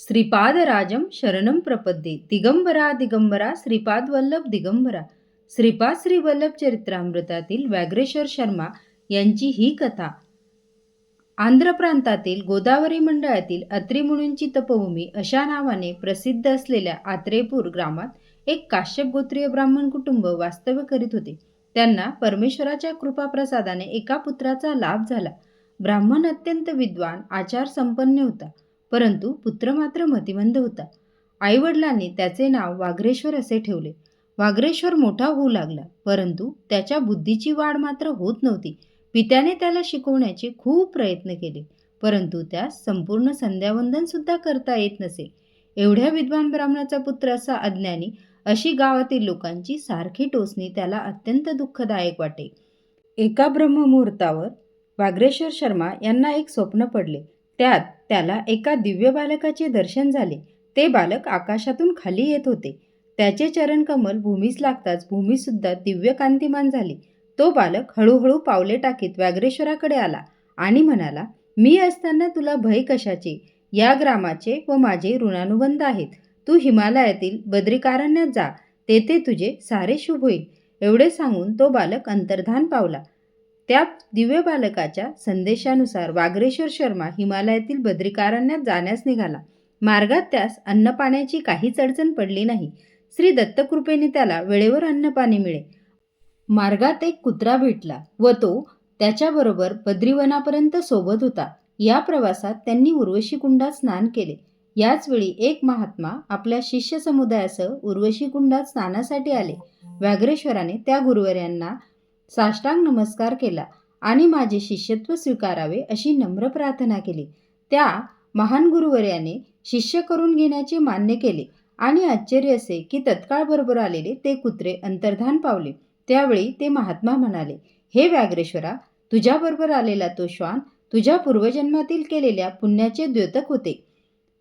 श्रीपादराजं शरणं प्रपद्ये। दिगंबरा दिगंबरा श्रीपाद वल्लभ दिगंबरा। श्रीपाद श्रीवल्लभ चरित्रामृतातील व्याघ्रेश्वर शर्मा यांची ही कथा. आंध्र प्रांतातील गोदावरी मंडळातील अत्रिमुनींची तपभूमी अशा नावाने प्रसिद्ध असलेल्या आत्रेपूर ग्रामात एक काश्यप गोत्रीय ब्राह्मण कुटुंब वास्तव्य करीत होते. त्यांना परमेश्वराच्या कृपाप्रसादाने एका पुत्राचा लाभ झाला. ब्राह्मण अत्यंत विद्वान आचार संपन्न होता. परंतु पुत्र मात्र मतिमंद होता. आईवडिलांनी त्याचे नाव वाघ्रेश्वर असे ठेवले. वाघ्रेश्वर मोठा होऊ लागला परंतु त्याच्या बुद्धीची वाढ मात्र होत नव्हती. पित्याने त्याला शिकवण्याचे खूप प्रयत्न केले परंतु त्यास संपूर्ण संध्यावंदन सुद्धा करता येत नसे. एवढ्या विद्वान ब्राह्मणाचा पुत्र असा अज्ञानी अशी गावातील लोकांची सारखी टोचणी त्याला अत्यंत दुःखदायक वाटे. एका ब्रह्ममुहूर्तावर वाघ्रेश्वर शर्मा यांना एक स्वप्न पडले. त्यात त्याला एका दिव्य बालकाचे दर्शन झाले. ते बालक आकाशातून खाली येत होते. त्याचे चरणकमल भूमीस लागताच भूमीसुद्धा दिव्य कांतिमान झाली. तो बालक हळूहळू पावले टाकीत व्याघ्रेश्वराकडे आला आणि म्हणाला मी असताना तुला भय कशाचे? या ग्रामाचे व माझे ऋणानुबंध आहेत. तू हिमालयातील बद्रिकारण्यात जा. तेथे तुझे सारे शुभ होईल. एवढे सांगून तो बालक अंतर्धान पावला. त्या दिव्य बालकाच्या संदेशानुसार वाघ्रेश्वर शर्मा हिमालयातील बद्रिकारण्यात जाण्यास निघाला. मार्गात त्यास अन्नपाण्याची काहीच अडचण पडली नाही. श्री दत्तकृपेने त्याला वेळेवर अन्नपाणी मिळे. मार्गात एक कुत्रा भेटला व तो त्याच्याबरोबर बद्रीवनापर्यंत सोबत होता. या प्रवासात त्यांनी उर्वशी कुंडात स्नान केले. याचवेळी एक महात्मा आपल्या शिष्य समुदायासह उर्वशी कुंडात स्नानासाठी आले. व्याघ्रेश्वराने त्या गुरुवर्यांना साष्टांग नमस्कार केला आणि माझे शिष्यत्व स्वीकारावे अशी नम्र प्रार्थना केली. त्या महान गुरुवर्याने शिष्य करून घेण्याचे मान्य केले आणि आश्चर्य असे की तत्काळ बरोबर आलेले ते कुत्रे अंतर्धान पावले. त्यावेळी ते महात्मा म्हणाले हे व्याघ्रेश्वरा तुझ्याबरोबर आलेला तो श्वान तुझ्या पूर्वजन्मातील केलेल्या पुण्याचे द्योतक होते.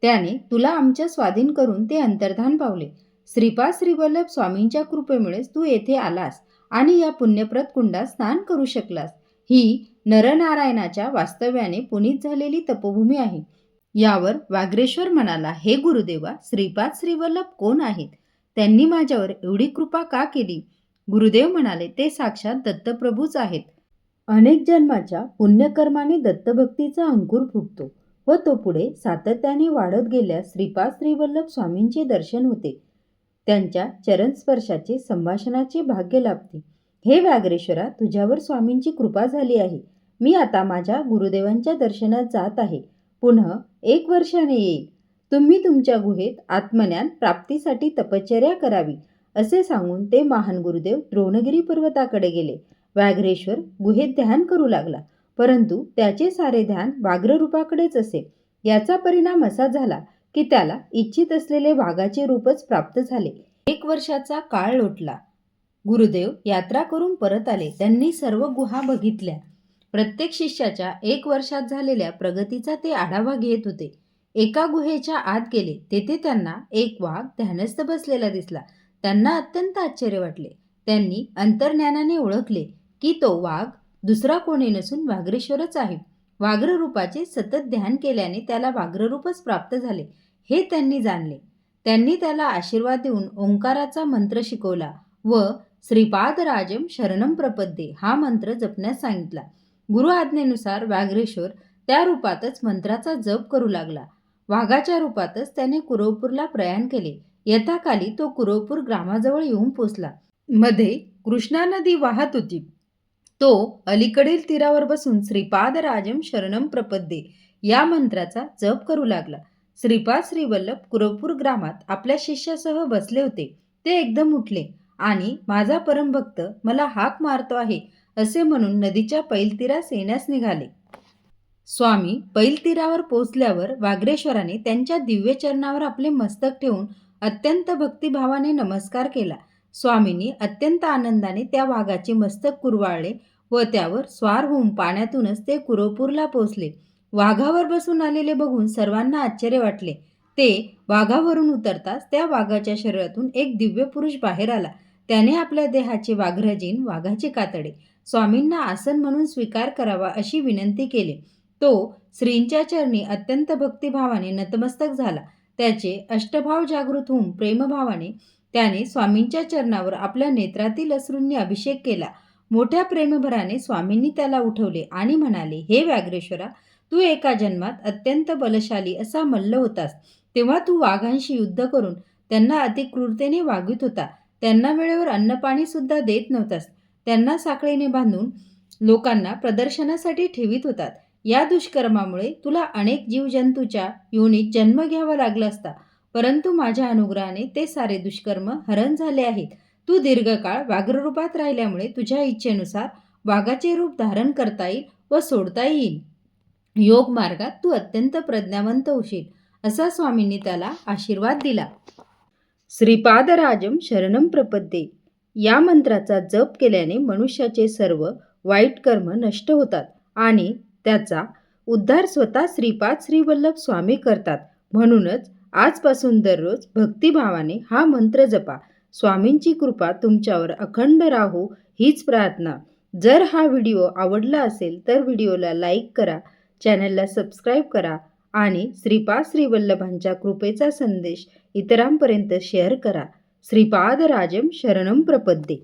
त्याने तुला आमच्या स्वाधीन करून ते अंतर्धान पावले. श्रीपाद श्रीवल्लभ स्वामींच्या कृपेमुळेच तू येथे आलास. आणि या पुण्यप्रत कुंडात स्नान करू शकलास. ही नरनारायणाच्या वास्तव्याने पुनीत झालेली तपोभूमी आहे. यावर वाघ्रेश्वर म्हणाला हे गुरुदेवा श्रीपाद श्रीवल्लभ कोण आहेत? त्यांनी माझ्यावर एवढी कृपा का केली? गुरुदेव म्हणाले ते साक्षात दत्तप्रभूच आहेत. अनेक जन्माच्या पुण्यकर्माने दत्तभक्तीचा अंकुर फुटतो व तो पुढे सातत्याने वाढत गेल्यास श्रीपाद श्रीवल्लभ स्वामींचे दर्शन होते. त्यांच्या चरणस्पर्शाचे संभाषणाचे भाग्य लाभते. हे व्याघ्रेश्वरा तुझ्यावर स्वामींची कृपा झाली आहे. मी आता माझ्या गुरुदेवांच्या दर्शनात जात आहे. पुन्हा एक वर्षाने येईल. तुम्ही तुमच्या गुहेत आत्मज्ञान प्राप्तीसाठी तपश्चर्या करावी असे सांगून ते महान गुरुदेव द्रोणगिरी पर्वताकडे गेले. व्याघ्रेश्वर गुहेत ध्यान करू लागला परंतु त्याचे सारे ध्यान व्याघ्ररूपाकडेच असे. याचा परिणाम असा झाला की त्याला इच्छित असलेले वाघाचे रूपच प्राप्त झाले. एक वर्षाचा काळ लोटला. गुरुदेव यात्रा करून परत आले. त्यांनी सर्व गुहा बघितल्या. प्रत्येक शिष्याच्या एक वर्षात झालेल्या प्रगतीचा ते आढावा घेत होते. एका गुहेच्या आत गेले. तेथे त्यांना एक वाघ ध्यानस्थ बसलेला दिसला. त्यांना अत्यंत आश्चर्य वाटले. त्यांनी अंतर्ज्ञानाने ओळखले की तो वाघ दुसरा कोणी नसून वाघ्रेश्वरच आहे. वाघ्ररूपाचे सतत ध्यान केल्याने त्याला वाघ्ररूपच प्राप्त झाले. हे त्यांनी जाणले. त्यांनी त्याला आशीर्वाद देऊन ओंकाराचा मंत्र शिकवला व श्रीपादराजम शरणम प्रपद्ये हा मंत्र जपण्यास सांगितला. गुरु आज्ञेनुसार व्याघ्रेश्वर त्या रूपातच मंत्राचा जप करू लागला. वाघाच्या रूपातच त्याने कुरवपूरला प्रयाण केले. यथाकाली तो कुरवपूर ग्रामाजवळ येऊन पोचला. मध्ये कृष्णा नदी वाहत होती. तो अलीकडील तीरावर बसून श्रीपादराजम शरणम प्रपद्ये या मंत्राचा जप करू लागला. श्रीपाद श्रीवल्लभ कुरवपूर ग्रामात आपल्या शिष्यासह बसले होते. ते एकदम उठले. आणि माझा परमभक्त मला हाक मारतो आहे असे म्हणून नदीच्या पैलतीरास येण्यास निघाले. स्वामी पैलतीरावर पोचल्यावर वाघ्रेश्वराने त्यांच्या दिव्य चरणावर आपले मस्तक ठेवून अत्यंत भक्तिभावाने नमस्कार केला. स्वामींनी अत्यंत आनंदाने त्या वाघाचे मस्तक कुरवाळले व त्यावर स्वार होऊन पाण्यातूनच ते कुरवपूरला पोचले वाघावर बसून आलेले बघून सर्वांना आश्चर्य वाटले. ते वाघावरून उतरताच त्या वाघाच्या शरीरातून एक दिव्य पुरुष बाहेर आला. त्याने आपल्या देहाचे वाघ्रजीन वाघाचे कातडे स्वामींना आसन म्हणून स्वीकार करावा अशी विनंती केली. तो श्रींच्या चरणी अत्यंत भक्तिभावाने नतमस्तक झाला. त्याचे अष्टभाव जागृत होऊन प्रेमभावाने त्याने स्वामींच्या चरणावर आपल्या नेत्रातील अश्रूंनी अभिषेक केला. मोठ्या प्रेमभराने स्वामींनी त्याला उठवले आणि म्हणाले हे व्याघ्रेश्वरा तू एका जन्मात अत्यंत बलशाली असा मल्ल होतास. तेव्हा तू वाघांशी युद्ध करून त्यांना अतिक्रूरतेने वागवित होता. त्यांना वेळेवर अन्नपाणी सुद्धा देत नव्हतास. त्यांना साखळीने बांधून लोकांना प्रदर्शनासाठी ठेवित होतात. या दुष्कर्मामुळे तुला अनेक जीवजंतूच्या योनीत जन्म घ्यावा लागला असता. परंतु माझ्या अनुग्रहाने ते सारे दुष्कर्म हरण झाले आहेत. तू दीर्घकाळ व्याघ्ररूपात राहिल्यामुळे तुझ्या इच्छेनुसार वाघाचे रूप धारण करता येईल व सोडता येईल. योग मार्गात तू अत्यंत प्रज्ञावंत होशील असा स्वामींनी त्याला आशीर्वाद दिला. श्रीपादराजम शरणम प्रपद्ये. या मंत्राचा जप केल्याने मनुष्याचे सर्व वाईट कर्म नष्ट होतात आणि त्याचा उद्धार स्वतः श्रीपाद श्रीवल्लभ स्वामी करतात. म्हणूनच आजपासून दररोज भक्तिभावाने हा मंत्र जपा. स्वामींची कृपा तुमच्यावर अखंड राहू हीच प्रार्थना. जर हा व्हिडिओ आवडला असेल तर व्हिडिओला लाईक करा. चॅनलला सबस्क्राईब करा आणि श्रीपाद श्रीवल्लभांच्या कृपेचा संदेश इतरांपर्यंत शेअर करा. श्रीपाद राजम शरणम प्रपद्ये.